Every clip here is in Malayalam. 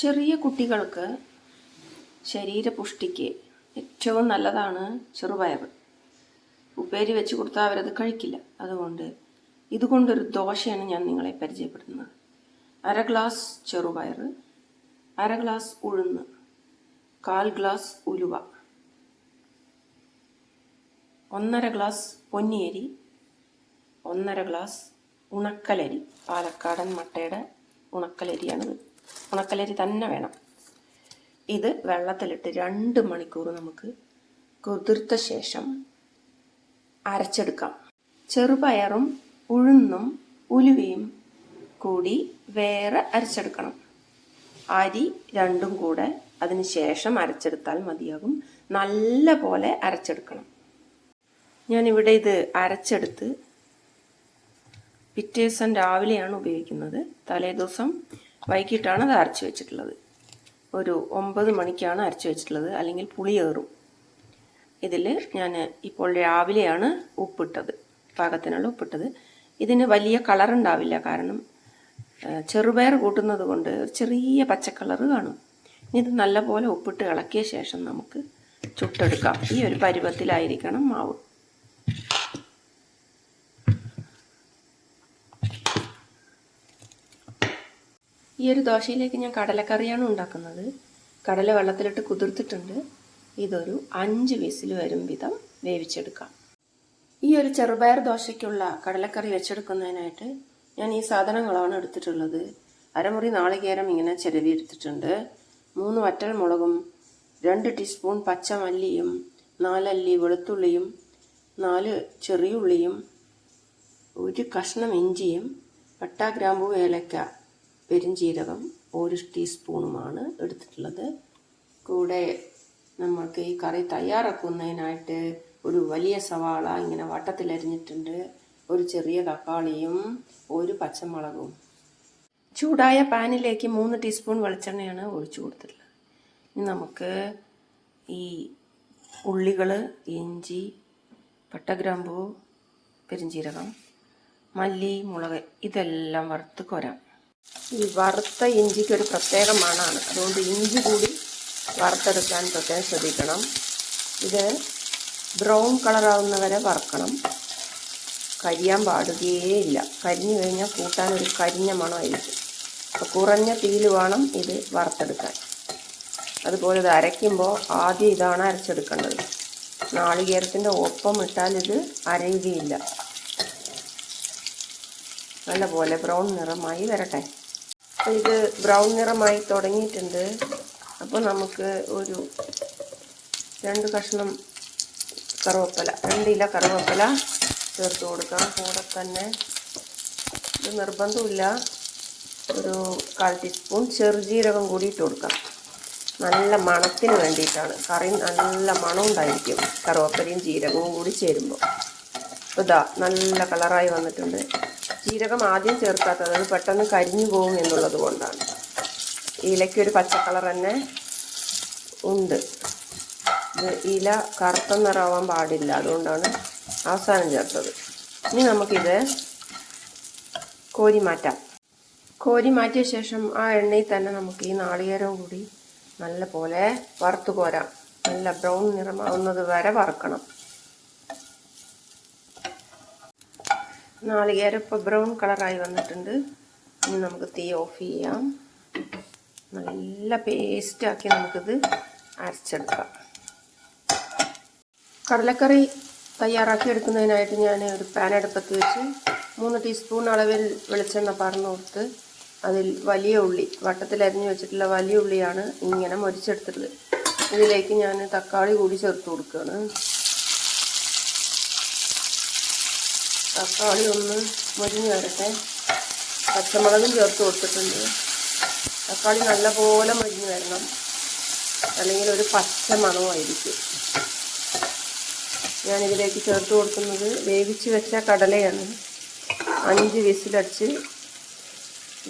ചെറിയ കുട്ടികൾക്ക് ശരീരപുഷ്ടിക്ക് ഏറ്റവും നല്ലതാണ് ചെറുപയർ ഉപ്പേരി വെച്ച് കൊടുത്താൽ അവരത് കഴിക്കില്ല. അതുകൊണ്ട് ഇതുകൊണ്ടൊരു ദോശയാണ് ഞാൻ നിങ്ങളെ പരിചയപ്പെടുത്തുന്നത്. അര ഗ്ലാസ് ചെറുപയർ അര ഗ്ലാസ് ഉഴുന്ന് കാൽ ഗ്ലാസ് ഉലുവ ഒന്നര ഗ്ലാസ് പൊന്നിയരി ഒന്നര ഗ്ലാസ് ഉണക്കലരി പാലക്കാടൻ മട്ടയുടെ ഉണക്കലരിയാണിത്. ഉണക്കലരി തന്നെ വേണം. ഇത് വെള്ളത്തിലിട്ട് രണ്ട് മണിക്കൂർ നമുക്ക് കുതിർത്ത ശേഷം അരച്ചെടുക്കാം. ചെറുപയറും ഉഴുന്നും ഉലുവയും കൂടി വേറെ അരച്ചെടുക്കണം. അരി രണ്ടും കൂടെ അതിന് ശേഷം അരച്ചെടുത്താൽ മതിയാകും. നല്ല പോലെ അരച്ചെടുക്കണം. ഞാനിവിടെ ഇത് അരച്ചെടുത്ത് പിറ്റേ ദിവസം രാവിലെയാണ് ഉപയോഗിക്കുന്നത്. തലേ ദിവസം വൈകിട്ടാണ് അത് അരച്ച് വെച്ചിട്ടുള്ളത്. ഒരു ഒമ്പത് മണിക്കാണ് അരച്ച് വെച്ചിട്ടുള്ളത്. അല്ലെങ്കിൽ പുളിയേറും ഇതിൽ ഞാൻ ഇപ്പോൾ രാവിലെയാണ് ഉപ്പിട്ടത്. പാകത്തിനുള്ള ഉപ്പിട്ടത്. ഇതിന് വലിയ കളർ ഉണ്ടാവില്ല. കാരണം ചെറുപയർ കൂട്ടുന്നത് കൊണ്ട് ചെറിയ പച്ചക്കളർ കാണും. ഇനി ഇത് നല്ലപോലെ ഉപ്പിട്ട് ഇളക്കിയ ശേഷം നമുക്ക് ചുട്ടെടുക്കാം. ഈ ഒരു പരുവത്തിലായിരിക്കണം മാവ്. ഈ ഒരു ദോശയിലേക്ക് ഞാൻ കടലക്കറിയാണ് ഉണ്ടാക്കുന്നത്. കടല വെള്ളത്തിലിട്ട് കുതിർത്തിട്ടുണ്ട്. ഇതൊരു അഞ്ച് വിസിൽ വരും വിധം വേവിച്ചെടുക്കാം. ഈ ഒരു ചെറുപയർ ദോശയ്ക്കുള്ള കടലക്കറി വെച്ചെടുക്കുന്നതിനായിട്ട് ഞാൻ ഈ സാധനങ്ങളാണ് എടുത്തിട്ടുള്ളത്. അരമുറി നാളികേരം ഇങ്ങനെ ചിരവി എടുത്തിട്ടുണ്ട്. മൂന്ന് വറ്റൽ മുളകും രണ്ട് ടീസ്പൂൺ പച്ചമല്ലിയും നാലല്ലി വെളുത്തുള്ളിയും നാല് ചെറിയുള്ളിയും ഒരു കഷ്ണം ഇഞ്ചിയും പട്ട ഗ്രാമ്പു ഏലക്ക പെരിഞ്ചീരകം ഒരു ടീസ്പൂണുമാണ് എടുത്തിട്ടുള്ളത്. കൂടെ നമ്മൾക്ക് ഈ കറി തയ്യാറാക്കുന്നതിനായിട്ട് ഒരു വലിയ സവാള ഇങ്ങനെ വട്ടത്തിലരിഞ്ഞിട്ടുണ്ട്. ഒരു ചെറിയ തക്കാളിയും ഒരു പച്ചമുളകും. ചൂടായ പാനിലേക്ക് മൂന്ന് ടീസ്പൂൺ വെളിച്ചെണ്ണയാണ് ഒഴിച്ചു കൊടുത്തിട്ടുള്ളത്. ഇനി നമുക്ക് ഈ ഉള്ളികൾ ഇഞ്ചി പട്ടഗ്രാമ്പൂ പെരിഞ്ചീരകം മല്ലി മുളക് ഇതെല്ലാം വറുത്ത് കോരാം. ഈ വറുത്ത ഇഞ്ചിക്ക് ഒരു പ്രത്യേക മണമാണ് അതുകൊണ്ട് ഇഞ്ചി കൂടി വറുത്തെടുക്കാൻ പ്രത്യേകം ശ്രദ്ധിക്കണം. ഇത് ബ്രൗൺ കളറാവുന്ന വരെ വറുക്കണം. കരിയാൻ പാടുകയേയില്ല. കരിഞ്ഞു കഴിഞ്ഞാൽ കൂട്ടാൻ ഒരു കരിഞ്ഞ മണമായിരിക്കും. അപ്പോൾ കുറഞ്ഞ തീയിൽ വേണം ഇത് വറുത്തെടുക്കാൻ. അതുപോലെ ഇത് അരയ്ക്കുമ്പോൾ ആദ്യം ഇതാണ് അരച്ചെടുക്കേണ്ടത്. നാളികേരത്തിന്റെ ഒപ്പം ഇട്ടാൽ ഇത് അരയുകയില്ല. നല്ലപോലെ ബ്രൗൺ നിറമായി വരട്ടെ. അപ്പോൾ ഇത് ബ്രൗൺ നിറമായി തുടങ്ങിയിട്ടുണ്ട്. അപ്പോൾ നമുക്ക് ഒരു രണ്ട് കഷ്ണം കറുവപ്പല രണ്ട് ഇല കറുവപ്പല ചേർത്ത് കൊടുക്കാം. കൂടെ തന്നെ ഇത് നിർബന്ധമില്ല. ഒരു കാൽ ടീസ്പൂൺ ചെറുജീരകം കൂടി ഇട്ട് കൊടുക്കാം. നല്ല മണത്തിന് വേണ്ടിയിട്ടാണ്. കറി നല്ല മണം ഉണ്ടായിരിക്കും കറുവപ്പലയും ജീരകവും കൂടി ചേരുമ്പോൾ. ഇതാ നല്ല കളറായി വന്നിട്ടുണ്ട്. ജീരകം ആദ്യം ചേർക്കാത്തത് അത് പെട്ടെന്ന് കരിഞ്ഞു പോകും എന്നുള്ളത് കൊണ്ടാണ്. ഇലയ്ക്കൊരു പച്ചക്കളർ കളർ തന്നെ ഉണ്ട്. ഇത് ഇല കറുത്ത നിറാവാൻ പാടില്ല അതുകൊണ്ടാണ് അവസാനം ചേർത്തത്. ഇനി നമുക്കിത് കോരി മാറ്റാം. കോരി മാറ്റിയ ശേഷം ആ എണ്ണയിൽ തന്നെ നമുക്ക് ഈ നാളികേരം കൂടി നല്ല പോലെ വറുത്ത് കോരാം. നല്ല ബ്രൗൺ നിറമാവുന്നത് വരെ വറുക്കണം. നാളികേരം ഇപ്പോൾ ബ്രൗൺ കളറായി വന്നിട്ടുണ്ട്. ഇനി നമുക്ക് തീ ഓഫ് ചെയ്യാം. നല്ല പേസ്റ്റാക്കി നമുക്കിത് അരച്ചെടുക്കാം. കടലക്കറി തയ്യാറാക്കി എടുക്കുന്നതിനായിട്ട് ഞാൻ ഒരു പാൻ അടുപ്പത്ത് വെച്ച് മൂന്ന് ടീസ്പൂൺ അളവിൽ വെളിച്ചെണ്ണ പറഞ്ഞു കൊടുത്ത് അതിൽ വലിയ ഉള്ളി വട്ടത്തിൽ അരിഞ്ഞു വെച്ചിട്ടുള്ള വലിയ ഉള്ളിയാണ് ഇങ്ങനെ മൊരിച്ചെടുത്തിട്ടുള്ളത് ഇതിലേക്ക് ഞാൻ തക്കാളി കൂടി ചേർത്ത് കൊടുക്കുകയാണ്. തക്കാളി ഒന്ന് മുരിഞ്ഞ് വരട്ടെ. പച്ചമുളകും ചേർത്ത് കൊടുത്തിട്ടുണ്ട്. തക്കാളി നല്ലപോലെ മുരിഞ്ഞ് വരണം. അല്ലെങ്കിൽ ഒരു പച്ച മണമായിരിക്കും. ഞാനിതിലേക്ക് ചേർത്ത് കൊടുക്കുന്നത് വേവിച്ച് വെച്ച കടലയാണ്. അഞ്ച് വിസിലടിച്ച്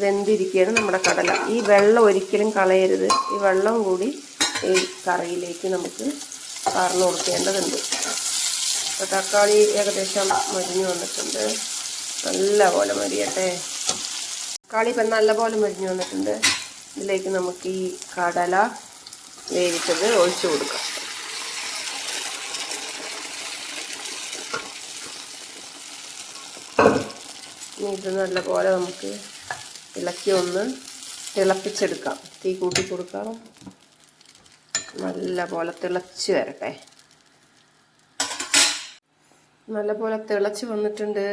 വെന്തിരിക്കുകയാണ് നമ്മുടെ കടല. ഈ വെള്ളം ഒരിക്കലും കളയരുത്. ഈ വെള്ളം കൂടി ഈ കറിയിലേക്ക് നമുക്ക് പാർന്നു കൊടുക്കേണ്ടതുണ്ട്. അപ്പോൾ തക്കാളി ഏകദേശം മരിഞ്ഞു വന്നിട്ടുണ്ട്. നല്ലപോലെ മരിയട്ടെ. തക്കാളി ഇപ്പം നല്ലപോലെ മരിഞ്ഞു വന്നിട്ടുണ്ട്. ഇതിലേക്ക് നമുക്ക് ഈ കടല വേവിച്ചത് ഒഴിച്ചു കൊടുക്കാം. ഇത് നല്ലപോലെ നമുക്ക് ഇളക്കി ഒന്ന് തിളപ്പിച്ചെടുക്കാം. തീ കൂട്ടി കൊടുക്കാം. നല്ലപോലെ തിളച്ച് വരട്ടെ. നല്ലപോലെ തിളച്ച് വന്നിട്ടുണ്ട്.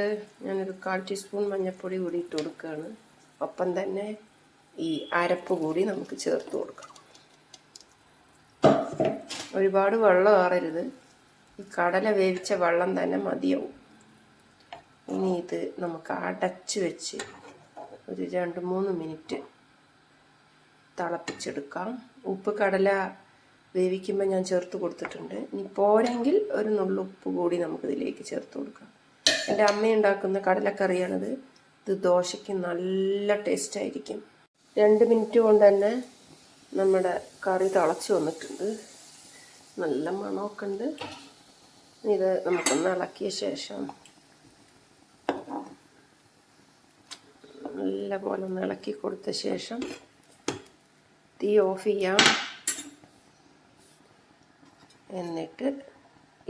ഞാനൊരു കാൽ ടീസ്പൂൺ മഞ്ഞൾപ്പൊടി കൂടി ഇട്ട് കൊടുക്കുകയാണ്. ഒപ്പം തന്നെ ഈ അരപ്പ് കൂടി നമുക്ക് ചേർത്ത് കൊടുക്കാം. ഒരുപാട് വെള്ളം ആറരുത്. ഈ കടല വേവിച്ച വെള്ളം തന്നെ മതിയാവും. ഇനി ഇത് നമുക്ക് അടച്ച് വെച്ച് ഒരു രണ്ട് മൂന്ന് മിനിറ്റ് തിളപ്പിച്ചെടുക്കാം. ഉപ്പ് കടല വേവിക്കുമ്പോൾ ഞാൻ ചേർത്ത് കൊടുത്തിട്ടുണ്ട്. ഇനി പോരെങ്കിൽ ഒരു നുള്ളുപ്പ് കൂടി നമുക്കിതിലേക്ക് ചേർത്ത് കൊടുക്കാം. എന്റെ അമ്മ ഉണ്ടാക്കുന്ന കടലക്കറിയാണിത്. ഇത് ദോശയ്ക്ക് നല്ല ടേസ്റ്റ് ആയിരിക്കും. രണ്ട് മിനിറ്റ് കൊണ്ട് തന്നെ നമ്മുടെ കറി തിളച്ച് വന്നിട്ടുണ്ട്. നല്ല മണമൊക്കെ ഉണ്ട്. ഇത് നമുക്കൊന്ന് ഇളക്കിയ ശേഷം നല്ല പോലെ ഒന്ന് ഇളക്കി കൊടുത്ത ശേഷം തീ ഓഫ് ചെയ്യാം. എന്നിട്ട്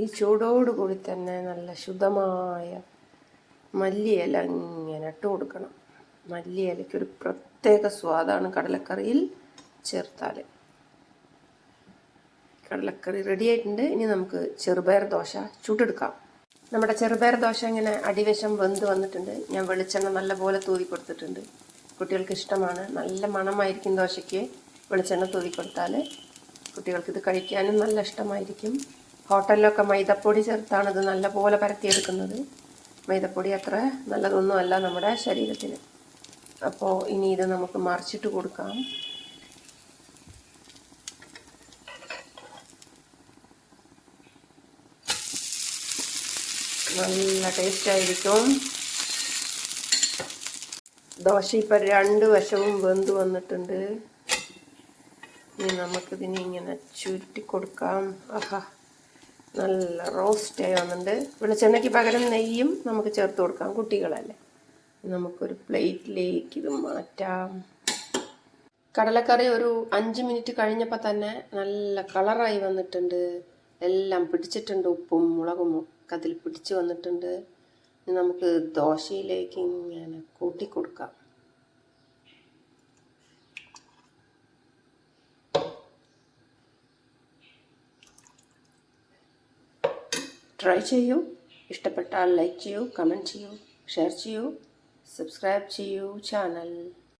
ഈ ചൂടോടുകൂടി തന്നെ നല്ല ശുദ്ധമായ മല്ലിയില ഇങ്ങനെ ഇട്ട് കൊടുക്കണം. മല്ലിയിലയ്ക്ക് ഒരു പ്രത്യേക സ്വാദാണ് കടലക്കറിയിൽ ചേർത്താൽ കടലക്കറി റെഡി ആയിട്ടുണ്ട്. ഇനി നമുക്ക് ചെറുപയർ ദോശ ചുട്ടെടുക്കാം. നമ്മുടെ ചെറുപയർ ദോശ ഇങ്ങനെ അടിവശം വെന്ത് വന്നിട്ടുണ്ട്. ഞാൻ വെളിച്ചെണ്ണ നല്ലപോലെ തൂവി കൊടുത്തിട്ടുണ്ട്. കുട്ടികൾക്ക് ഇഷ്ടമാണ്. നല്ല മണമായിരിക്കും ദോശയ്ക്ക് വെളിച്ചെണ്ണ തൂവി കൊടുത്താൽ കുട്ടികൾക്ക് ഇത് കഴിക്കാനും നല്ല ഇഷ്ടമായിരിക്കും. ഹോട്ടലിലൊക്കെ മൈദപ്പൊടി ചേർത്താണ് ഇത് നല്ലപോലെ പരത്തിയെടുക്കുന്നത്. മൈദപ്പൊടി അത്ര നല്ലതൊന്നുമല്ല നമ്മുടെ ശരീരത്തിന്. അപ്പോൾ ഇനി ഇത് നമുക്ക് മറിച്ചിട്ട് കൊടുക്കാം. നല്ല ടേസ്റ്റ് ആയിരിക്കും ദോശ ഇപ്പം രണ്ട് വശവും വെന്ത് വന്നിട്ടുണ്ട്. ഇനി നമുക്കിതിനെ ഇങ്ങനെ ചുറ്റി കൊടുക്കാം. ആഹാ നല്ല റോസ്റ്റ് റോസ്റ്റായി വന്നിട്ടുണ്ട്. വെളിച്ചെണ്ണയ്ക്ക് പകരം നെയ്യും നമുക്ക് ചേർത്ത് കൊടുക്കാം കുട്ടികളല്ലേ. നമുക്കൊരു പ്ലേറ്റിലേക്ക് ഇത് മാറ്റാം. കടലക്കറി ഒരു അഞ്ച് മിനിറ്റ് കഴിഞ്ഞപ്പോൾ തന്നെ നല്ല കളറായി വന്നിട്ടുണ്ട്. എല്ലാം പിടിച്ചിട്ടുണ്ട് ഉപ്പും മുളകും ഒക്കെ അതിൽ പിടിച്ച് വന്നിട്ടുണ്ട്. നമുക്ക് ദോശയിലേക്ക് ഇങ്ങനെ കൂട്ടി കൊടുക്കാം. ട്രൈ ചെയ്യൂ. ഇഷ്ടപ്പെട്ടാൽ ലൈക്ക് ചെയ്യൂ കമന്റ് ചെയ്യൂ ഷെയർ ചെയ്യൂ സബ്സ്ക്രൈബ് ചെയ്യൂ ചാനൽ